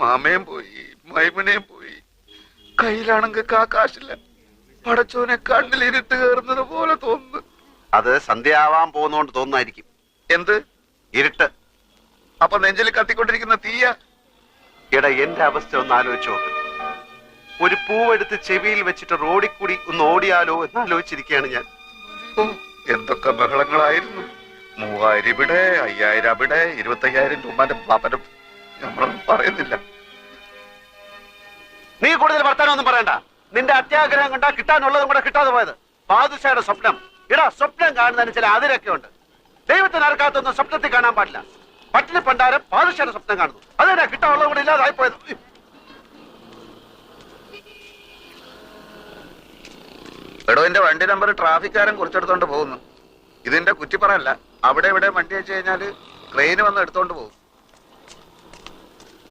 മാമയും പോയി മൈമനെയും പോയി. കയ്യിലാണെങ്കിൽ കാശില്ല. പടച്ചോനെ കണ്ണിലിരുട്ട് കയറുന്നത് പോലെ തോന്നുന്നു. അത് സന്ധ്യയാവാൻ പോകുന്നോണ്ട് തോന്നായിരിക്കും എന്ത്? ഇരുട്ട്. അപ്പൊ നെഞ്ചിൽ കത്തിക്കൊണ്ടിരിക്കുന്ന തീയ? എടാ എന്റെ അവസ്ഥ ഒന്ന് ആലോചിച്ചോ ഒരു പൂവെടുത്ത് ചെവിയിൽ വെച്ചിട്ട് റോഡിൽ കൂടി ഒന്ന് ഓടിയാലോ എന്ന് ആലോചിച്ചിരിക്കുകയാണ് ഞാൻ. എന്തൊക്കെ ബഹളങ്ങളായിരുന്നു. മൂവായിരം ഇവിടെ അയ്യായിരം അവിടെ ഇരുപത്തയ്യായിരം രൂപന്റെ പാപ്പനം നമ്മളൊന്നും പറയുന്നില്ല. നീ കൂടുതൽ വർത്താനൊന്നും പറയണ്ട. നിന്റെ അത്യാഗ്രഹം കണ്ടാ കിട്ടാനുള്ളതും കൂടെ കിട്ടാതെ പോയത്. ബാദുഷയുടെ സ്വപ്നം. ഇടാ സ്വപ്നം കാണുന്നതിന് ചില അതിരൊക്കെ ഉണ്ട്. ദൈവത്തിന് അറക്കാത്തൊന്നും സ്വപ്നത്തിൽ കാണാൻ പാടില്ല. പട്ടിണി പണ്ടാരം ബാദുഷയുടെ സ്വപ്നം കാണുന്നു. അതെന്നാ കിട്ടാനുള്ളതും കൂടെ ഇല്ലാതായി പോയത്. എടോ എന്റെ വണ്ടി നമ്പർ ട്രാഫിക്കാരൻ കുറിച്ചെടുത്തോണ്ട് പോകുന്നു. ഇതിന്റെ കുറ്റിപ്പറല്ല അവിടെ ഇവിടെ വണ്ടി വെച്ച് കഴിഞ്ഞാൽ ട്രെയിൻ വന്ന് എടുത്തോണ്ട് പോകും.